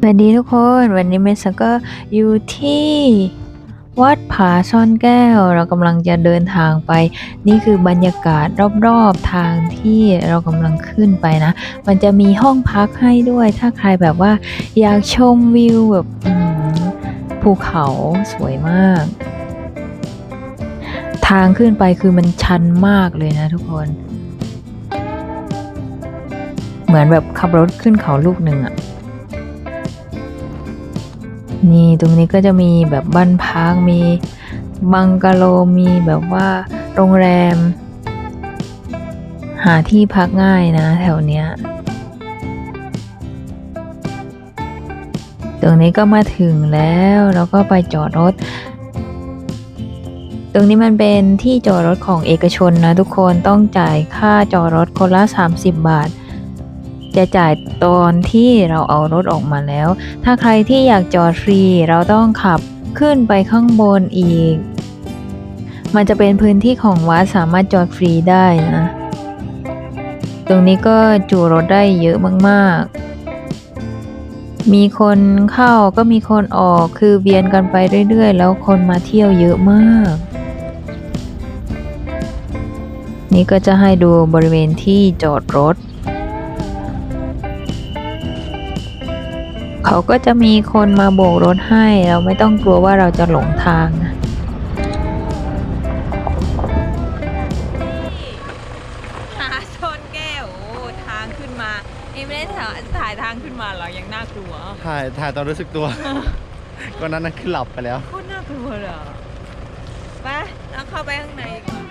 สวัสดีทุกคนวันนี้เมสก็อยู่ที่วัดผาซ่อนแก้ว เรากำลังจะเดินทางไป นี่คือบรรยากาศรอบๆทางที่เรากำลังขึ้นไปนะ มันจะมีห้องพักให้ด้วย ถ้าใครแบบว่า อยากชมวิวแบบภูเขาสวยมาก ทางขึ้นไปคือมันชันมากเลยนะทุกคน เหมือนแบบขับรถขึ้นเขาลูกหนึ่งอะ นี่ตรงนี้ก็จะมีแบบบ้านพักมีบังกะโลมีแบบว่าโรงแรม หาที่พักง่ายนะแถวเนี้ยตรงนี้ก็มาถึงแล้วแล้วก็ไปจอดรถ ตรงนี้มันเป็นที่จอดรถของเอกชนนะทุกคนต้องจ่ายค่าจอดรถคนละ 30 บาท จะจ่ายตอนที่เราเอารถออกมาแล้ว ถ้าใครที่อยากจอดฟรี เราต้องขับขึ้นไปข้างบนอีก มันจะเป็นพื้นที่ของวัดสามารถจอดฟรีได้นะ ตรงนี้ก็จูรถได้เยอะมากๆ มีคนเข้าก็มีคนออกคือเวียนกันไปเรื่อยๆ แล้วคนมาเที่ยวเยอะมาก นี่ก็จะให้ดูบริเวณที่จอดรถ เขาก็จะมีคนมาโบกรถให้ เราไม่ต้องกลัวว่าเราจะหลงทางนะหาชนแก้วโอ้ทางขึ้นมานี่ไม่ได้ถ่ายถ่ายทางขึ้นมาเหรอยังน่ากลัว ถ่ายถ่ายตอนรู้สึกตัว ก็นั้นนั่นคือหลับไปแล้ว โคตรน่ากลัวเลยอะไปแล้วเข้าไปข้างในดีกว่า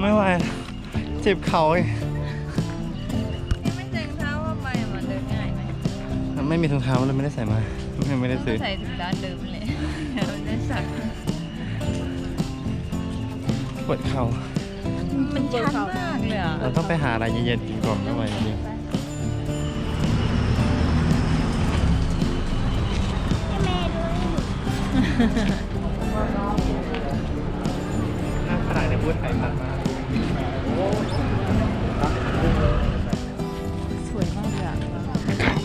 ไม่ไหวเจ็บเข่าเองไม่เจ็งเท้าว่าไปมันเดินง่ายไหมไม่มีถุงเท้าเลยไม่ได้ใส่มาไม่ไม่ได้ซื้อใส่ถุงด้านเดิมเลยเดี๋ยวได้สักปวดเข่ามันชันมากเลยอะเราต้องไปหาอะไรเย็นๆกินก่อนไม่ไหวจริงน่าขนาดในบูธไข่ผัดมาสวยมากเลยอะ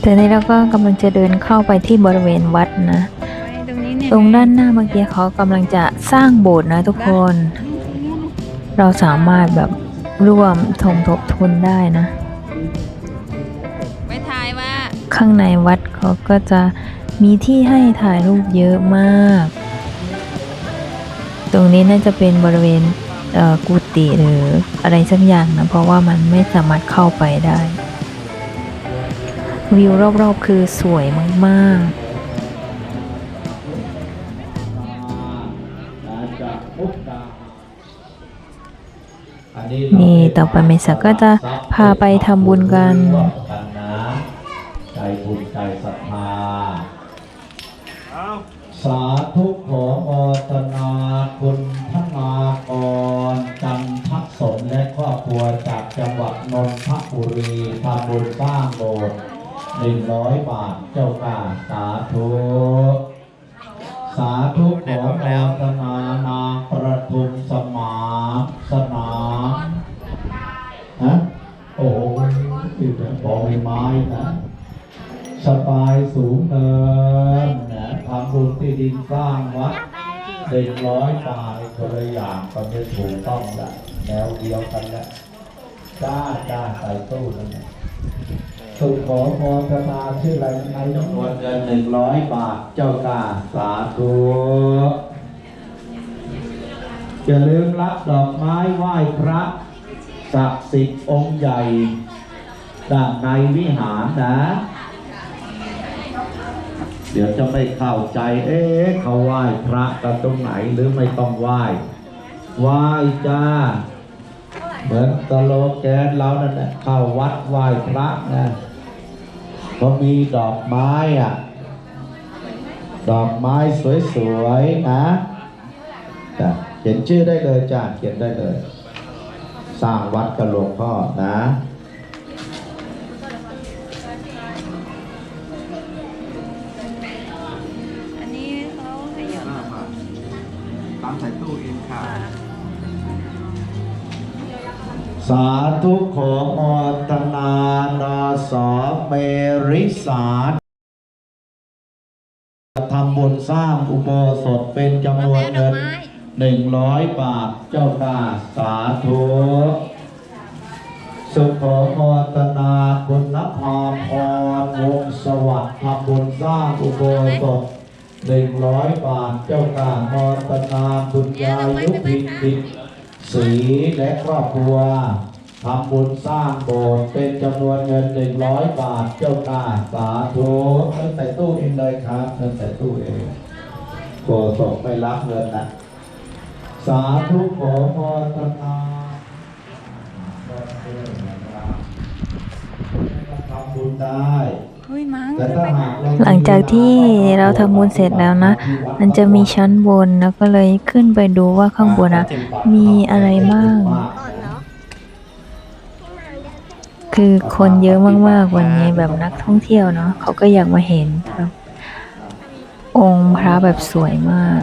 แต่นี้เราก็กำลังจะเดินเข้าไปที่บริเวณวัดนะไปตรงนี้เนี่ยตรงด้านหน้าเมื่อกี้เขากำลังจะสร้างโบสถ์นะทุกคน เราสามารถแบบร่วมทมทบทุนได้นะไปทายว่าข้างในวัดเขาก็จะมีที่ให้ถ่ายรูปเยอะมาก ตรงนี้น่าจะเป็นบริเวณเอ่อกุ ฏิหรืออะไรสักอย่างนะ เพราะว่ามันไม่สามารถเข้าไปได้ วิวรอบๆคือสวยมาก ๆนี่ต่อไปเมษาก็จะพาไปทำบุญกันร่วมกันนะใจบุญใจศรัทธาสาธุขอโมทนา อบครัวจากจังหวัดนนทบุรีทำบุญสร้างโบสถ์หนึ่งร้อยบาทเจ้าค่ะสาธุ สาธุขอโมทนานาประทุมสมาสนามฮะโอ้โหติดนะบอกไม่ไม้นะสบายสูงเนินนะทำบุญที่ดินสร้างวัดเด็กร้อยบาทคนละอย่างก็ไม่ถูกต้องและ แนวเดียวกันละจ้าจ้าใส่ตู้นั่นแหละสุขขอพรกนาชื่ออะไรในจำนวนเงินหนึ่งร้อยบาทเจ้ากาสาธุอย่าลืมรับดอกไม้ไหว้พระศักดิ์สิทธิ์องค์ใหญ่ด้านในวิหารนะ เดี๋ยวจะไม่เข้าใจ เอ๊ะเขาไหว้พระกันตรงไหนหรือไม่ต้องไหว้ ไหว้จ้า เหมือนตโลแกนเรานั่นแหละเข้าวัดไหว้พระนะเขามีดอกไม้อะ ดอกไม้สวยๆนะจ้ะเขียนชื่อได้เลยจ้าเขียนได้เลย สร้างวัดกับหลวงพ่อนะอันนี้เขาให้หยอดตามใส่ตู้เองค่ะเสาธุขอโมทนาดาสอเมริสาทำบุญสร้างอุโบสถเป็นจำนวนเงินหนึ่งร้อยบาทเจ้าค่ะสาธุสุขอโมทนาคุณนภาพรวงศ์สวัสดิ์ทำบุญสร้างอุโบสถหนึ่งร้อยบาทเจ้าค่ะโมทนาคุณยายุพิน ดิศรีและครอบครัวทำบุญสร้างโบสถ์เป็นจำนวนเงินหนึ่งร้อยบาทเจ้าค่ะสาธุเงินใส่ตู้เองเลยครับเงินใส่ตู้เองโกศกไม่รับเงินนะสาธุขอโมทนาทำบุญได้ เฮ้ยมั้งแต่ถ้าหากเรหลังจากที่เราทำบุญเสร็จแล้วนะ มันจะมีชั้นบนแล้วก็เลยขึ้นไปดูว่าข้างบนอะมีอะไรบ้าง คือคนเยอะมากๆวันนี้แบบนักท่องเที่ยวเนาะเขาก็อยากมาเห็นครับ องค์พระแบบสวยมาก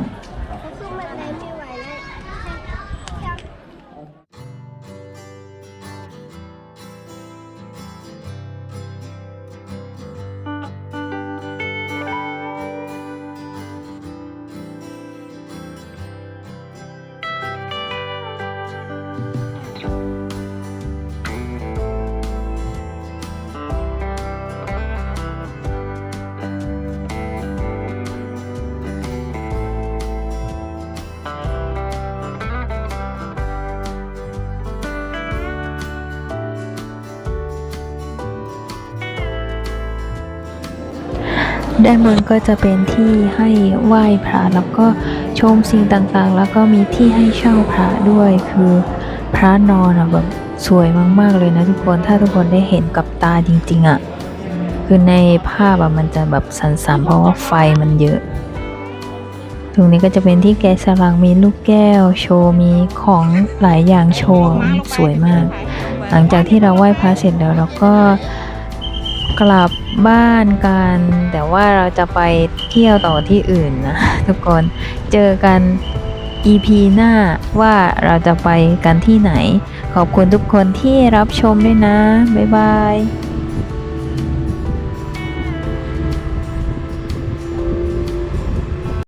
ด้านบนก็จะเป็นที่ให้ไหว้พระแล้วก็ชมสิ่งต่างๆ แล้วก็มีที่ให้เช่าพระด้วยคือพระนอนอะแบบสวยมากๆเลยนะทุกคนถ้าทุกคนได้เห็นกับตาจริงๆอะคือในภาพอะมันจะแบบสันๆเพราะว่าไฟมันเยอะตรงนี้ก็จะเป็นที่แกะสลักมีลูกแก้ว โชว์มีของหลายอย่างโชว์สวยมาก หลังจากที่เราไหว้พระเสร็จแล้วเราก็ กลับบ้านกัน แต่ว่าเราจะไปเที่ยวต่อที่อื่นนะทุกคนเจอกัน EP หน้าว่าเราจะไปกันที่ไหน ขอบคุณทุกคนที่รับชมด้วยนะ บ๊ายบาย